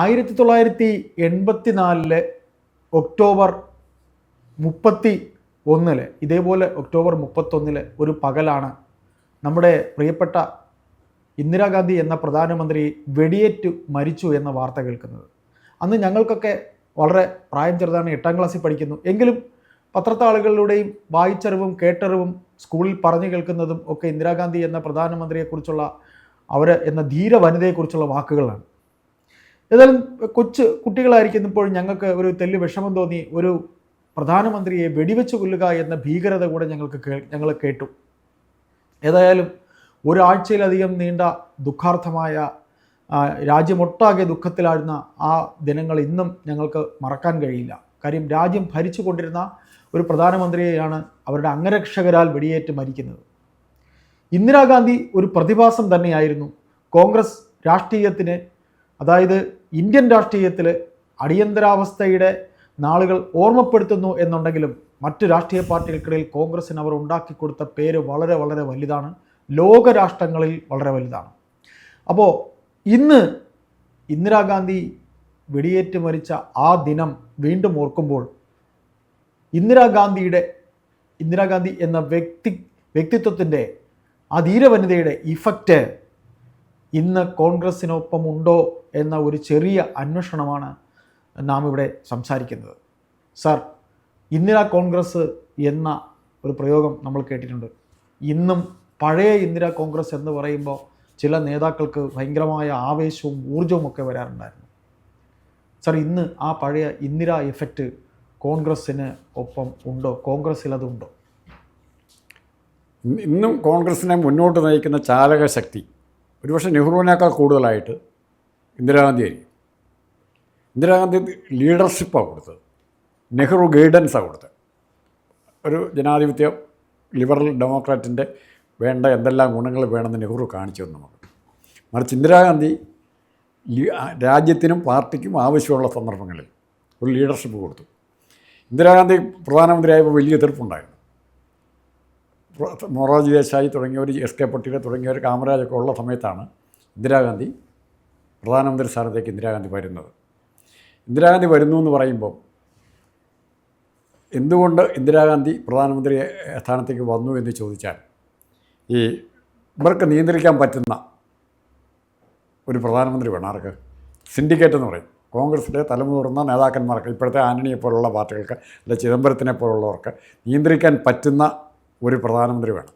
ആയിരത്തി തൊള്ളായിരത്തി എൺപത്തി നാലിലെ ഒക്ടോബർ മുപ്പത്തി ഒന്നിൽ ഇതേപോലെ ഒക്ടോബർ മുപ്പത്തൊന്നിൽ ഒരു പകലാണ് നമ്മുടെ പ്രിയപ്പെട്ട ഇന്ദിരാഗാന്ധി എന്ന പ്രധാനമന്ത്രി വെടിയേറ്റു മരിച്ചു എന്ന വാർത്ത കേൾക്കുന്നത്. അന്ന് ഞങ്ങൾക്കൊക്കെ വളരെ പ്രായം ചെറുതാണ് എട്ടാം ക്ലാസ്സിൽ പഠിക്കുന്നു. എങ്കിലും പത്രത്താളുകളിലൂടെയും വായിച്ചറിവും കേട്ടറിവും സ്കൂളിൽ പറഞ്ഞു കേൾക്കുന്നതും ഒക്കെ ഇന്ദിരാഗാന്ധി എന്ന പ്രധാനമന്ത്രിയെക്കുറിച്ചുള്ള അവർ എന്ന ധീര വനിതയെക്കുറിച്ചുള്ള വാക്കുകളാണ്. ഏതായാലും കൊച്ച് കുട്ടികളായിരിക്കുന്നപ്പോൾ ഞങ്ങൾക്ക് ഒരു തെല്ല് വിഷമം തോന്നി ഒരു പ്രധാനമന്ത്രിയെ വെടിവെച്ച് കൊല്ലുക എന്ന ഭീകരത കൂടെ ഞങ്ങൾക്ക് ഞങ്ങൾ കേട്ടു. ഏതായാലും ഒരാഴ്ചയിലധികം നീണ്ട ദുഃഖാർത്ഥമായ രാജ്യമൊട്ടാകെ ദുഃഖത്തിലാഴുന്ന ആ ദിനങ്ങൾ ഇന്നും ഞങ്ങൾക്ക് മറക്കാൻ കഴിയില്ല. കാര്യം രാജ്യം ഭരിച്ചു കൊണ്ടിരുന്ന ഒരു പ്രധാനമന്ത്രിയെയാണ് അവരുടെ അംഗരക്ഷകരാൽ വെടിയേറ്റ് മരിക്കുന്നത്. ഇന്ദിരാഗാന്ധി ഒരു പ്രതിഭാസം തന്നെയായിരുന്നു. കോൺഗ്രസ് രാഷ്ട്രീയത്തിന് അതായത് ഇന്ത്യൻ രാഷ്ട്രീയത്തിൽ അടിയന്തരാവസ്ഥയുടെ നാളുകൾ ഓർമ്മപ്പെടുത്തുന്നു എന്നുണ്ടെങ്കിലും മറ്റ് രാഷ്ട്രീയ പാർട്ടികൾക്കിടയിൽ കോൺഗ്രസ്സിന് അവർ ഉണ്ടാക്കി കൊടുത്ത പേര് വളരെ വളരെ വലുതാണ്. ലോകരാഷ്ട്രങ്ങളിൽ വളരെ വലുതാണ്. അപ്പോൾ ഇന്ന് ഇന്ദിരാഗാന്ധി വെടിയേറ്റ് മരിച്ച ആ ദിനം വീണ്ടും ഓർക്കുമ്പോൾ ഇന്ദിരാഗാന്ധിയുടെ ഇന്ദിരാഗാന്ധി എന്ന വ്യക്തി വ്യക്തിത്വത്തിന്റെ ആ ധീരവനിതയുടെ ഇഫക്റ്റ് ഇന്ന് കോൺഗ്രസ്സിനൊപ്പം ഉണ്ടോ എന്ന ഒരു ചെറിയ അന്വേഷണമാണ് നാം ഇവിടെ സംസാരിക്കുന്നത്. സാർ ഇന്ദിരാ കോൺഗ്രസ് എന്ന ഒരു പ്രയോഗം നമ്മൾ കേട്ടിട്ടുണ്ട്. ഇന്നും പഴയ ഇന്ദിരാ കോൺഗ്രസ് എന്ന് പറയുമ്പോൾ ചില നേതാക്കൾക്ക് ഭയങ്കരമായ ആവേശവും ഊർജവും ഒക്കെ വരാറുണ്ടായിരുന്നു. സാർ ഇന്ന് ആ പഴയ ഇന്ദിര എഫക്റ്റ് കോൺഗ്രസ്സിന് ഒപ്പം ഉണ്ടോ? കോൺഗ്രസ്സിൽ അതുണ്ടോ ഇന്ന് കോൺഗ്രസിനെ മുന്നോട്ട് നയിക്കുന്ന ചാലകശക്തി ഒരുപക്ഷെ നെഹ്റുവിനേക്കാൾ കൂടുതലായിട്ട് ഇന്ദിരാഗാന്ധി ആയിരിക്കും ഇന്ദിരാഗാന്ധി ലീഡർഷിപ്പാണ് കൊടുത്തത്. നെഹ്റു ഗൈഡൻസാണ് കൊടുത്തത്. ഒരു ജനാധിപത്യ ലിബറൽ ഡെമോക്രാറ്റിന്റെ വേണ്ട എന്തെല്ലാം ഗുണങ്ങൾ വേണമെന്ന് നെഹ്റു കാണിച്ചു തന്നു നമുക്ക്. മറിച്ച് ഇന്ദിരാഗാന്ധി രാജ്യത്തിനും പാർട്ടിക്കും ആവശ്യമുള്ള സന്ദർഭങ്ങളിൽ ഒരു ലീഡർഷിപ്പ് കൊടുത്തു. ഇന്ദിരാഗാന്ധി പ്രധാനമന്ത്രിയായപ്പോൾ വലിയ എതിർപ്പുണ്ടായിരുന്നു. മൊറാർജി ദേശായി തുടങ്ങിയവർ എസ് കെ പട്ടീൽ തുടങ്ങിയവർ കാമരാജൊക്കെ ഉള്ള സമയത്താണ് ഇന്ദിരാഗാന്ധി പ്രധാനമന്ത്രി സ്ഥാനത്തേക്ക് ഇന്ദിരാഗാന്ധി വരുന്നത്. ഇന്ദിരാഗാന്ധി വരുന്നു എന്ന് പറയുമ്പോൾ എന്തുകൊണ്ട് ഇന്ദിരാഗാന്ധി പ്രധാനമന്ത്രി സ്ഥാനത്തേക്ക് വന്നു എന്ന് ചോദിച്ചാൽ ഈ ഇവർക്ക് നിയന്ത്രിക്കാൻ പറ്റുന്ന ഒരു പ്രധാനമന്ത്രി വേണം. ആർക്ക്? സിൻഡിക്കേറ്റ് എന്ന് പറയും. കോൺഗ്രസിലെ തലമുതിർന്ന നേതാക്കന്മാർക്ക് ഇപ്പോഴത്തെ ആന്റണിയെ പോലുള്ള പാർട്ടികൾക്ക് അല്ലെ ചിദംബരത്തിനെ പോലുള്ളവർക്ക് നിയന്ത്രിക്കാൻ പറ്റുന്ന ഒരു പ്രധാനമന്ത്രി വേണം.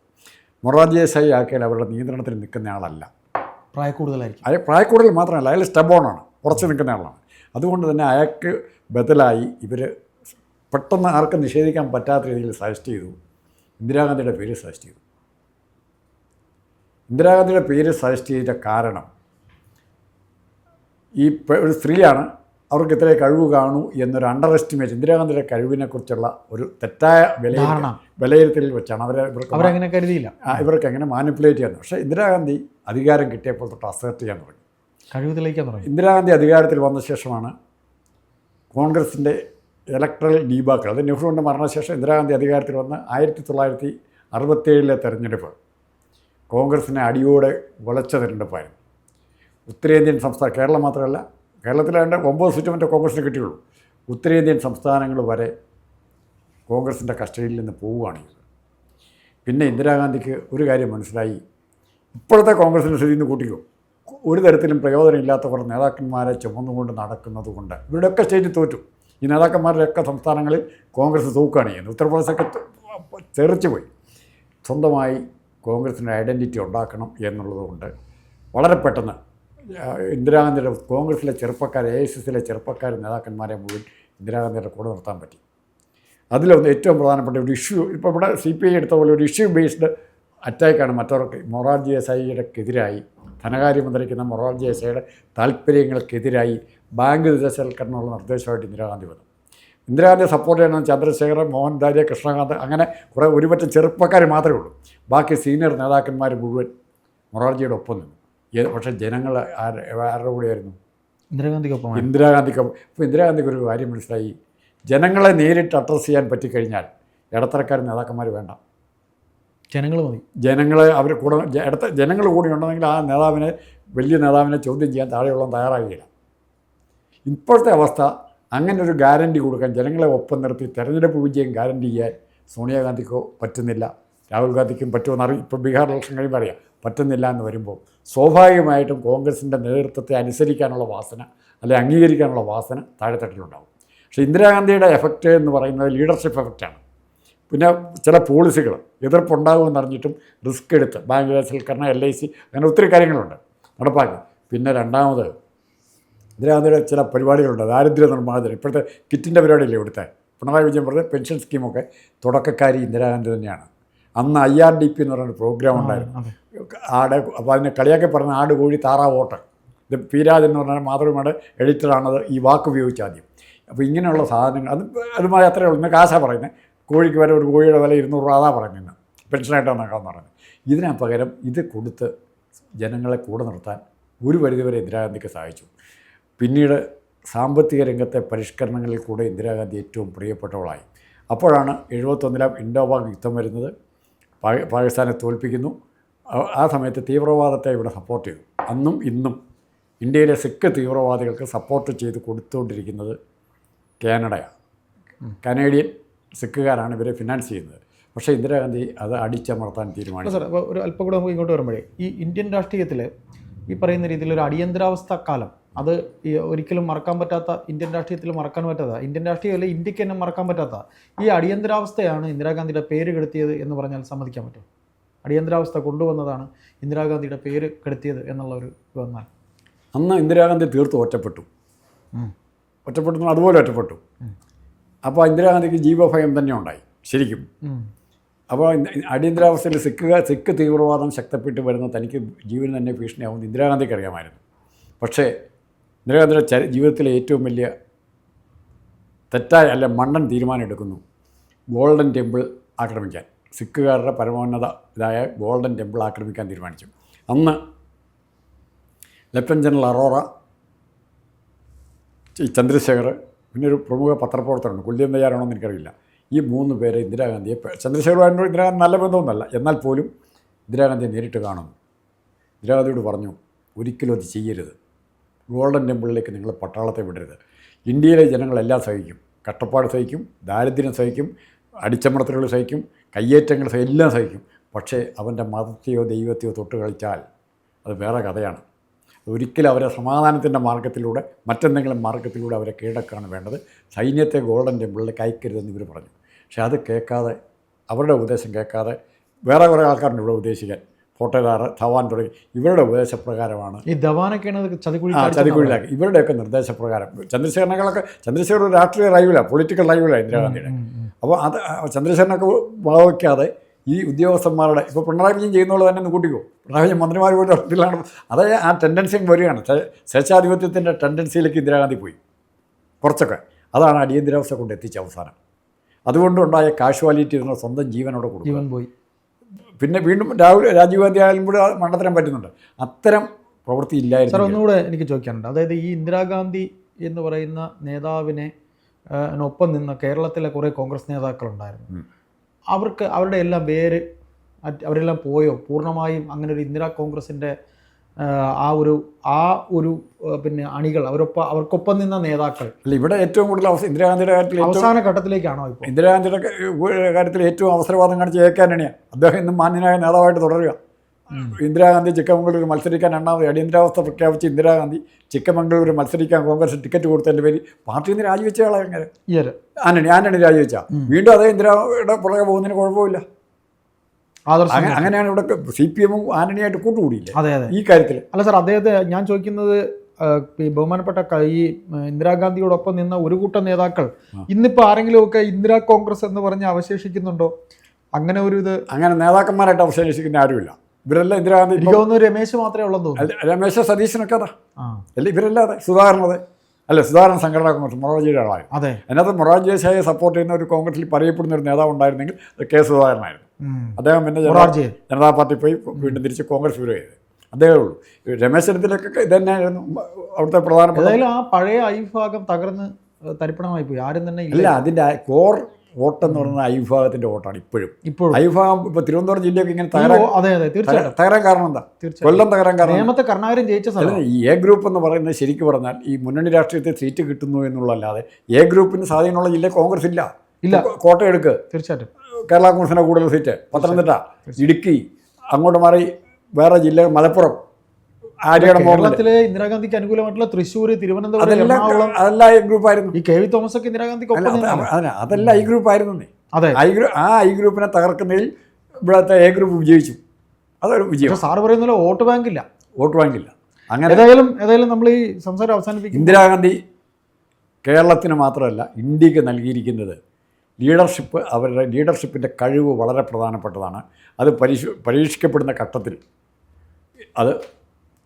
മൊറാർജി ദേശായി ആക്കിയാൽ അവരുടെ നിയന്ത്രണത്തിൽ നിൽക്കുന്ന ആളല്ല. പ്രായ കൂടുതലായിരിക്കും അയാൾ പ്രായക്കൂടുതൽ മാത്രമല്ല അയാൾ സ്റ്റബോണാണ് ഉറച്ചു നിൽക്കുന്ന ആളാണ്. അതുകൊണ്ട് തന്നെ അയാൾക്ക് ബദലായി ഇവർ പെട്ടെന്ന് ആർക്കും നിഷേധിക്കാൻ പറ്റാത്ത രീതിയിൽ സജസ്റ്റ് ചെയ്തു. ഇന്ദിരാഗാന്ധിയുടെ പേര് സജസ്റ്റ് ചെയ്തു. ഇന്ദിരാഗാന്ധിയുടെ പേര് സജസ്റ്റ് ചെയ്ത കാരണം ഈ ഒരു സ്ത്രീയാണ് അവർക്ക് ഇത്രേ കഴിവ് കാണൂ എന്നൊരു അണ്ടർ എസ്റ്റിമേറ്റ് ഇന്ദിരാഗാന്ധിയുടെ കഴിവിനെക്കുറിച്ചുള്ള ഒരു തെറ്റായ വിലയിരുത്തൽ. വിലയിരുത്തലിൽ വെച്ചാണ് അവരെ ഇവർക്ക് അവരങ്ങനെ കരുതിയില്ല. ഇവർക്ക് എങ്ങനെ മാനിപ്പുലേറ്റ് ചെയ്യാൻ പക്ഷേ ഇന്ദിരാഗാന്ധി അധികാരം കിട്ടിയപ്പോൾ തൊട്ട് അസേർട്ട് ചെയ്യാൻ തുടങ്ങി. കഴിവ് തെളിയിക്കാൻ തുടങ്ങി. ഇന്ദിരാഗാന്ധി അധികാരത്തിൽ വന്ന ശേഷമാണ് കോൺഗ്രസിന്റെ ഇലക്ട്രൽ ഡീബാക്കൾ അത് നെഹ്റുവിന്റെ മരണശേഷം ഇന്ദിരാഗാന്ധി അധികാരത്തിൽ വന്ന് ആയിരത്തി തൊള്ളായിരത്തി അറുപത്തേഴിലെ തെരഞ്ഞെടുപ്പ് കോൺഗ്രസിനെ അടിയോടെ വളച്ച തെരഞ്ഞെടുപ്പായിരുന്നു ഉത്തരേന്ത്യൻ സംസ്ഥാന കേരളം മാത്രമല്ല കേരളത്തിലെ രണ്ട് ഒമ്പത് സീറ്റ് മറ്റേ കോൺഗ്രസിന് കിട്ടിയുള്ളൂ. ഉത്തരേന്ത്യൻ സംസ്ഥാനങ്ങൾ വരെ കോൺഗ്രസിന്റെ കസ്റ്റഡിയിൽ നിന്ന് പോവുകയാണ് ചെയ്തത്. പിന്നെ ഇന്ദിരാഗാന്ധിക്ക് ഒരു കാര്യം മനസ്സിലായി. ഇപ്പോഴത്തെ കോൺഗ്രസിന്റെ സ്ഥിതി നിന്ന് കൂട്ടിക്കോ. ഒരു തരത്തിലും പ്രയോജനമില്ലാത്ത കുറേ നേതാക്കന്മാരെ ചുമന്നുകൊണ്ട് നടക്കുന്നത് കൊണ്ട് ഇവരുടെയൊക്കെ സ്റ്റേറ്റിൽ തോറ്റു. ഈ നേതാക്കന്മാരുടെയൊക്കെ സംസ്ഥാനങ്ങളിൽ കോൺഗ്രസ് തൂക്കുകയാണ് ചെയ്യുന്നത്. ഉത്തർപ്രദേശൊക്കെ തെറിച്ചു പോയി. സ്വന്തമായി കോൺഗ്രസിന്റെ ഐഡന്റിറ്റി ഉണ്ടാക്കണം എന്നുള്ളതുകൊണ്ട് വളരെ പെട്ടെന്ന് ഇന്ദിരാഗാന്ധിയുടെ കോൺഗ്രസിലെ ചെറുപ്പക്കാർ എ എസ് എസിലെ ചെറുപ്പക്കാർ നേതാക്കന്മാരെ മുഴുവൻ ഇന്ദിരാഗാന്ധിയുടെ കൂടെ നിർത്താൻ പറ്റി. അതിലൊന്ന് ഏറ്റവും പ്രധാനപ്പെട്ട ഒരു ഇഷ്യൂ ഇപ്പോൾ ഇവിടെ സി പി ഐ എടുത്ത പോലെ ഒരു ഇഷ്യൂ ബേസ്ഡ് അറ്റാക്കാണ് മറ്റവർക്ക് മൊറാർജി ദേശായിയുടെക്കെതിരായി ധനകാര്യമന്ത്രിക്കുന്ന മൊറാർജി ദേശായിയുടെ താല്പര്യങ്ങൾക്കെതിരായി ബാങ്ക് ദേശവൽക്കരണമുള്ള നിർദ്ദേശമായിട്ട് ഇന്ദിരാഗാന്ധി വന്നു. ഇന്ദിരാഗാന്ധിയെ സപ്പോർട്ട് ചെയ്യണം ചന്ദ്രശേഖരൻ മോഹൻ ദാരിയ കൃഷ്ണകാന്ത് അങ്ങനെ കുറേ ഒരുപറ്റം ചെറുപ്പക്കാർ മാത്രമേ ഉള്ളൂ. ബാക്കി സീനിയർ നേതാക്കന്മാർ മുഴുവൻ മൊറാർജിയുടെ ഒപ്പം നിന്നു. പക്ഷേ ജനങ്ങൾ ആരെ ആരുടെ കൂടെയായിരുന്നു? ഇന്ദിരാഗാന്ധിക്കൊപ്പം ഇന്ദിരാഗാന്ധിക്ക് ഇപ്പോൾ ഇന്ദിരാഗാന്ധിക്ക് ഒരു കാര്യം മനസ്സിലായി. ജനങ്ങളെ നേരിട്ട് അഡ്രസ്സ് ചെയ്യാൻ പറ്റിക്കഴിഞ്ഞാൽ ഇടത്തരക്കാർ നേതാക്കന്മാർ വേണ്ട. ജനങ്ങൾ മതി. ജനങ്ങളെ അവർ കൂടെ ഇടത്ത ജനങ്ങൾ കൂടി ഉണ്ടെങ്കിൽ ആ നേതാവിനെ വലിയ നേതാവിനെ ചോദ്യം ചെയ്യാൻ താഴെയുള്ള തയ്യാറാകുകയില്ല ഇപ്പോഴത്തെ അവസ്ഥ അങ്ങനെ ഒരു ഗ്യാരണ്ടി കൊടുക്കാൻ ജനങ്ങളെ ഒപ്പം നിർത്തി തെരഞ്ഞെടുപ്പ് വിജയം ഗ്യാരണ്ടി ചെയ്യാൻ സോണിയാഗാന്ധിക്കോ പറ്റുന്നില്ല. രാഹുൽ ഗാന്ധിക്കും പറ്റുമെന്ന് അറിയും ഇപ്പോൾ ബീഹാർ ഇലക്ഷൻ കഴിയുമ്പോൾ അറിയാം. പറ്റുന്നില്ല എന്ന് വരുമ്പോൾ സ്വാഭാവികമായിട്ടും കോൺഗ്രസിന്റെ നേതൃത്വത്തെ അനുസരിക്കാനുള്ള വാസന അല്ലെ അംഗീകരിക്കാനുള്ള വാസന താഴെത്തട്ടിലുണ്ടാവും. പക്ഷേ ഇന്ദിരാഗാന്ധിയുടെ എഫക്റ്റ് എന്ന് പറയുന്നത് ലീഡർഷിപ്പ് എഫക്റ്റാണ് പിന്നെ ചില പോളിസികൾ എതിർപ്പുണ്ടാകുമെന്ന് അറിഞ്ഞിട്ടും റിസ്ക് എടുത്ത് ബാങ്ക് വൽക്കരണം എൽ ഐ സി അങ്ങനെ ഒത്തിരി കാര്യങ്ങളുണ്ട്. നടപ്പാക്കി. പിന്നെ രണ്ടാമത് ഇന്ദിരാഗാന്ധിയുടെ ചില പരിപാടികളുണ്ട്. ദാരിദ്ര്യ നിർമ്മാർജനം. ഇപ്പോഴത്തെ കിറ്റിന്റെ പരിപാടിയില്ലേ ഇവിടുത്തെ? പിണറായി വിജയൻ പറഞ്ഞ പെൻഷൻ സ്കീമൊക്കെ തുടക്കക്കാരി ഇന്ദിരാഗാന്ധി തന്നെയാണ്. അന്ന് ഐ ആർ ഡി പി എന്ന് പറയുന്ന പ്രോഗ്രാം ഉണ്ടായിരുന്നു. ആട് അപ്പോൾ അതിനെ കളിയാക്കി പറഞ്ഞ ആട് കോഴി താറാവ് ഓട്ടം. ഇത് പീരാജ് എന്ന് പറഞ്ഞാൽ മാതൃഭൂമിയുടെ എഡിറ്ററാണത് ഈ വാക്ക് ഉപയോഗിച്ച് ആദ്യം. അപ്പോൾ ഇങ്ങനെയുള്ള സാധനങ്ങൾ അത് അതുമായി അത്രയേ ഉള്ളൂ. ഇന്ന് കാശാ പറയുന്നത് കോഴിക്ക് വരെ ഒരു കോഴിയുടെ വില ഇരുന്നൂറ് രൂപ അതാ പറയുന്നത് ഇന്ന്. പെൻഷനായിട്ട് വന്നേക്കാന്ന് പറഞ്ഞു ഇതിന് പകരം ഇത് കൊടുത്ത് ജനങ്ങളെ കൂടെ നിർത്താൻ ഒരു പരിധിവരെ ഇന്ദിരാഗാന്ധിക്ക് സഹായിച്ചു പിന്നീട് സാമ്പത്തിക രംഗത്തെ പരിഷ്കരണങ്ങളിൽ കൂടെ ഇന്ദിരാഗാന്ധി ഏറ്റവും പ്രിയപ്പെട്ടവളായി. അപ്പോഴാണ് എഴുപത്തൊന്നിലാം ഇൻഡോപാക് യുദ്ധം വരുന്നത്. പാകിസ്ഥാനെ തോൽപ്പിക്കുന്നു. ആ- സമയത്ത് തീവ്രവാദത്തെ ഇവിടെ സപ്പോർട്ട് ചെയ്തു. അന്നും ഇന്നും ഇന്ത്യയിലെ സിഖ് തീവ്രവാദികൾക്ക് സപ്പോർട്ട് ചെയ്ത് കൊടുത്തുകൊണ്ടിരിക്കുന്നത് കാനഡയാണ്. കനേഡിയൻ സിഖുകാരാണ് ഇവരെ ഫിനാൻസ് ചെയ്യുന്നത്. പക്ഷേ ഇന്ദിരാഗാന്ധി അത് അടിച്ചമർത്താൻ തീരുമാനിച്ചു. സാർ അപ്പോൾ ഒരു അല്പം കൂടെ നമുക്ക് ഇങ്ങോട്ട് വരുമ്പോഴേ ഈ ഇന്ത്യൻ രാഷ്ട്രീയത്തിൽ ഈ പറയുന്ന രീതിയിൽ ഒരു അടിയന്തരാവസ്ഥ കാലം അത് ഒരിക്കലും മറക്കാൻ പറ്റാത്ത ഇന്ത്യൻ രാഷ്ട്രീയത്തിൽ മറക്കാൻ പറ്റാത്ത ഇന്ത്യൻ രാഷ്ട്രീയമല്ല ഇന്ത്യയ്ക്ക് തന്നെ മറക്കാൻ പറ്റാത്ത ഈ അടിയന്തരാവസ്ഥയാണ് ഇന്ദിരാഗാന്ധിയുടെ പേര് കെടുത്തിയത് എന്ന് പറഞ്ഞാൽ സമ്മതിക്കാൻ പറ്റും. അടിയന്തരാവസ്ഥ കൊണ്ടുവന്നതാണ് ഇന്ദിരാഗാന്ധിയുടെ പേര് കെടുത്തിയത് എന്നുള്ള ഒരു വന്നാൽ. അന്ന് ഇന്ദിരാഗാന്ധി തീർത്ത് ഒറ്റപ്പെട്ടു. ഒറ്റപ്പെട്ടു അതുപോലെ ഒറ്റപ്പെട്ടു. അപ്പോൾ ഇന്ദിരാഗാന്ധിക്ക് ജീവഭയം തന്നെ ഉണ്ടായി ശരിക്കും. അപ്പോൾ അടിയന്തരാവസ്ഥയിൽ സിഖ് സിഖ് തീവ്രവാദം ശക്തപ്പെട്ട് വരുന്ന തനിക്ക് ജീവന് തന്നെ ഭീഷണിയാവുന്ന ഇന്ദിരാഗാന്ധിക്ക് അറിയാമായിരുന്നു. പക്ഷേ ഇന്ദിരാഗാന്ധിയുടെ ചരി ജീവിതത്തിലെ ഏറ്റവും വലിയ തെറ്റായ അല്ല മണ്ണൻ തീരുമാനം എടുക്കുന്നു. ഗോൾഡൻ ടെമ്പിൾ ആക്രമിക്കാൻ. സിഖുകാരുടെ പരമോന്നത ഇതായ ഗോൾഡൻ ടെമ്പിൾ ആക്രമിക്കാൻ തീരുമാനിച്ചു. അന്ന് ലഫ്റ്റനന്റ് ജനറൽ അറോറ ചന്ദ്രശേഖർ പിന്നെ ഒരു പ്രമുഖ പത്രപ്രവർത്തകരുണ്ട്. കുല്യം തയ്യാറാണോ എന്ന് എനിക്കറിയില്ല. ഈ മൂന്ന് പേരെ ഇന്ദിരാഗാന്ധിയെ ചന്ദ്രശേഖറുമായിട്ട് ഇന്ദിരാഗാന്ധി നല്ല ബന്ധമൊന്നുമല്ല. എന്നാൽ പോലും ഇന്ദിരാഗാന്ധിയെ നേരിട്ട് കാണുന്നു. ഇന്ദിരാഗാന്ധിയോട് പറഞ്ഞു ഒരിക്കലും അത് ചെയ്യരുത്. ഗോൾഡൻ ടെമ്പിളിലേക്ക് നിങ്ങൾ പട്ടാളത്തെ വിടരുത്. ഇന്ത്യയിലെ ജനങ്ങളെല്ലാം സഹിക്കും. കഷ്ടപ്പാട് സഹിക്കും ദാരിദ്ര്യം സഹിക്കും അടിച്ചമർത്തലുകൾ സഹിക്കും കയ്യേറ്റങ്ങൾ എല്ലാം സഹിക്കും. പക്ഷേ അവന്റെ മതത്തെയോ ദൈവത്തെയോ തൊട്ട് കളിച്ചാൽ അത് വേറെ കഥയാണ്. ഒരിക്കലും അവരെ സമാധാനത്തിന്റെ മാർഗത്തിലൂടെ മറ്റെന്തെങ്കിലും മാർഗത്തിലൂടെ അവരെ കീഴടക്കാണ് വേണ്ടത്. സൈന്യത്തെ ഗോൾഡൻ ടെമ്പിളിലേക്ക് അയക്കരുതെന്ന് ഇവർ പറഞ്ഞു. പക്ഷേ അത് കേൾക്കാതെ അവരുടെ ഉപദേശം കേൾക്കാതെ വേറെ കുറേ ആൾക്കാരുണ്ട് ഇവിടെ ഉപദേശിക്കാൻ ഫോട്ടോകാർ ധവാൻ തുടങ്ങി. ഇവരുടെ ഉപദേശപ്രകാരമാണ് ഈ ധവാനൊക്കെയാണ് ചതിക്കുഴി ആ ചതിക്കുഴിയിലാക്കി. ഇവരുടെയൊക്കെ നിർദ്ദേശപ്രകാരം. ചന്ദ്രശേഖരനൊക്കെ ചന്ദ്രശേഖർ ഒരു രാഷ്ട്രീയ റൈവിലാണ് പൊളിറ്റിക്കൽ റൈവിലാണ് ഇന്ദിരാഗാന്ധിയുടെ അപ്പോൾ അത് ചന്ദ്രശേഖരനൊക്കെ വളവയ്ക്കാതെ ഈ ഉദ്യോഗസ്ഥന്മാരുടെ ഇപ്പോൾ പിണറായി വിജയൻ ചെയ്യുന്നത് തന്നെ ഒന്ന് കൂട്ടിക്കോ. പിണറായി വിജയൻ മന്ത്രിമാർ പോലും അതായത് ആ ടെൻഡൻസിയും വരികയാണ്. സ്വേ- സ്വേച്ഛാധിപത്യത്തിന്റെ ടെൻഡൻസിയിലേക്ക് ഇന്ദിരാഗാന്ധി പോയി. കുറച്ചൊക്കെ. അതാണ് അടിയന്തരാവസ്ഥ കൊണ്ട് എത്തിച്ച അവസാനം. അതുകൊണ്ടുണ്ടായ കാഷ്വാലിറ്റി എന്ന സ്വന്തം ജീവനോടെ കൊടുക്കും പോയി. പിന്നെ വീണ്ടും രാഹുൽ രാജീവ് ഗാന്ധി ആയാലും കൂടെ മണ്ടത്തരം പറ്റുന്നുണ്ട്. അത്തരം പ്രവൃത്തി ഇല്ലായിരുന്നു സാർ ഒന്നുകൂടെ എനിക്ക് ചോദിക്കാനുണ്ട്. അതായത് ഈ ഇന്ദിരാഗാന്ധി എന്ന് പറയുന്ന നേതാവിനെ ഒപ്പം നിന്ന കേരളത്തിലെ കുറേ കോൺഗ്രസ് നേതാക്കളുണ്ടായിരുന്നു. അവർക്ക് അവരുടെ എല്ലാം പേര് അവരെല്ലാം പോയോ? പൂർണമായും അങ്ങനെ ഒരു ഇന്ദിരാ കോൺഗ്രസിന്റെ ആ, ഒരു ആ ഒരു പിന്നെ അണികൾ അവരൊപ്പം അവർക്കൊപ്പം നിന്ന നേതാക്കൾ. അല്ല ഇവിടെ ഏറ്റവും കൂടുതൽ അവസരം ഇന്ദിരാഗാന്ധിയുടെ കാര്യത്തിൽ അവസാന ഘട്ടത്തിലേക്കാണോ ഇപ്പോൾ ഇന്ദിരാഗാന്ധിയുടെ കാര്യത്തിൽ ഏറ്റവും അവസരവാദം കാണിച്ച കെ അദ്ദേഹം ഇന്നും മാന്യനായ നേതാവായിട്ട് തുടരുക. ഇന്ദിരാഗാന്ധി ചിക്കമംഗളൂർ മത്സരിക്കാൻ രണ്ടാമത് അടിയന്തരാവസ്ഥ പ്രഖ്യാപിച്ച് ഇന്ദിരാഗാന്ധി ചിക്കമംഗളൂർ മത്സരിക്കാൻ കോൺഗ്രസ് ടിക്കറ്റ് കൊടുത്തതിന്റെ പേര് പാർട്ടിയിൽ നിന്ന് രാജിവെച്ച ആളെ ആനണി ഇയർ ആന്റണി ആന്റണി രാജിവെച്ച. വീണ്ടും അതേ ഇന്ദിരാ പുറകെ പോകുന്നതിന് കുഴപ്പമില്ല. അങ്ങനെ അങ്ങനെയാണ് ഇവിടെ സി പി എമ്മും ആന്റണിയായിട്ട് കൂട്ടുകൂടിയില്ല? അതെ അതെ. ഈ കാര്യത്തിൽ അല്ല സാർ അദ്ദേഹത്തെ ഞാൻ ചോദിക്കുന്നത് ബഹുമാനപ്പെട്ട ഈ ഇന്ദിരാഗാന്ധിയോടൊപ്പം നിന്ന ഒരു കൂട്ടം നേതാക്കൾ ഇന്നിപ്പോൾ ആരെങ്കിലുമൊക്കെ ഇന്ദിരാ കോൺഗ്രസ് എന്ന് പറഞ്ഞ് അവശേഷിക്കുന്നുണ്ടോ? അങ്ങനെ ഒരു ഇത് അങ്ങനെ നേതാക്കന്മാരായിട്ട് അവശേഷിക്കുന്ന ആരുമില്ല. ഇവരെല്ലാം ഇന്ദിരാഗാന്ധി എനിക്ക് തോന്നുന്നു രമേശ് മാത്രമേ ഉള്ളൂ രമേശ് സതീശനൊക്കെ അതാ. അല്ല ഇവരല്ലാതെ അതെ. അല്ല സുധാകരൻ സംഘടനാ കോൺഗ്രസ് മൊറാർജിയുടെ ആളായിരുന്നു. അതെ. അതിനകത്ത് മൊറാജി ദേശായിയെ സപ്പോർട്ട് ചെയ്യുന്ന ഒരു കോൺഗ്രസിൽ പറയപ്പെടുന്ന ഒരു നേതാവ് ഉണ്ടായിരുന്നെങ്കിൽ അത് കെ സുധാകരനായിരുന്നു. അദ്ദേഹം പിന്നെ ജനതാ- പാർട്ടി പോയി വീണ്ടും തിരിച്ച് കോൺഗ്രസ് വരും ചെയ്ത്. അദ്ദേഹമേ ഉള്ളൂ. രമേശ് ചെന്നിത്തലക്കൊക്കെ ഇത് തന്നെയായിരുന്നു അവിടുത്തെ പ്രധാനപ്പെട്ട ഏതായാലും ആ പഴയ ഐ വിഭാഗം തകർന്ന് തരിപ്പണമായി പോയി. ആരും തന്നെ ഇല്ല. അതിന്റെ കോർ വോട്ടെന്ന് പറയുന്നത് ഐ വിഭാഗത്തിന്റെ വോട്ടാണ് ഇപ്പോഴും. ഇപ്പോഴും. ഐ വിഭാഗം ഇപ്പോൾ തിരുവനന്തപുരം ജില്ലയൊക്കെ ഇങ്ങനെ തകരാൻ അതെ അതെ തീർച്ചയായിട്ടും. തകരാൻ കാരണം എന്താ? കൊല്ലം തകരാൻ കാരണം നേമത്തെ കർണാകരൻ ജയിച്ച സ്ഥലം ഈ എ ഗ്രൂപ്പ് എന്ന് പറയുന്നത് ശരിക്കും പറഞ്ഞാൽ ഈ മുന്നണി രാഷ്ട്രീയത്തെ സീറ്റ് കിട്ടുന്നു എന്നുള്ളതല്ലാതെ എ ഗ്രൂപ്പിന് സ്വാധീനമുള്ള ജില്ല കോൺഗ്രസ് ഇല്ല. ഇല്ല. കോ- കോട്ടയം എടുക്ക് തീർച്ചയായിട്ടും. കേരള കോൺഗ്രസിന്റെ കൂടുതൽ സീറ്റ്. പത്തനംതിട്ട ഇടുക്കി അങ്ങോട്ട് മാറി വേറെ ജില്ല മലപ്പുറം ആര്യാടെ കേരളത്തിലെ ഇന്ദിരാഗാന്ധിക്ക് അനുകൂലമായിട്ടുള്ള തൃശ്ശൂർ തിരുവനന്തപുരം അതെല്ലാം ഈ ഗ്രൂപ്പായിരുന്നു. ഈ കെ വി തോമസ് ഒക്കെ ഇന്ദിരാഗാന്ധിക്ക്. അതല്ല ഐ ഗ്രൂപ്പായിരുന്നു അതെ. ഐ ഗ്രൂപ്പ് ആ ഐ ഗ്രൂപ്പിനെ തകർക്കുന്നതിൽ ഇവിടുത്തെ എ ഗ്രൂപ്പ് വിജയിച്ചു. അതൊരു വിജയം സാറ് പറയുന്ന വോട്ട് ബാങ്ക് ഇല്ല വോട്ട് ബാങ്കില്ല. അങ്ങനെ ഏതായാലും ഏതായാലും നമ്മൾ ഈ സംസാരം അവസാനിപ്പിക്കും ഇന്ദിരാഗാന്ധി കേരളത്തിന് മാത്രമല്ല ഇന്ത്യയ്ക്ക് നൽകിയിരിക്കുന്നത് ലീഡർഷിപ്പ് അവരുടെ ലീഡർഷിപ്പിന്റെ കഴിവ് വളരെ പ്രധാനപ്പെട്ടതാണ്. അത് പരീക്ഷ പരീക്ഷിക്കപ്പെടുന്ന ഘട്ടത്തിൽ അത്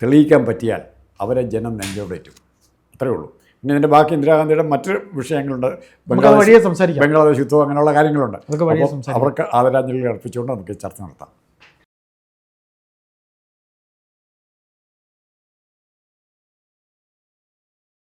തെളിയിക്കാൻ പറ്റിയാൽ അവരെ ജനം നെഞ്ചോടേറ്റും. അത്രയേ ഉള്ളൂ. പിന്നെ ഇതിന്റെ ബാക്കി ഇന്ദിരാഗാന്ധിയുടെ മറ്റ് വിഷയങ്ങളുണ്ട്. ബംഗ്ലാദേശ് സംസാരിക്കാം. ബംഗ്ലാദേശ് യുദ്ധം അങ്ങനെയുള്ള കാര്യങ്ങളുണ്ട്. അവർക്ക് ആദരാഞ്ജലികൾ അർപ്പിച്ചുകൊണ്ട് നമുക്ക് ചർച്ച നടത്താം.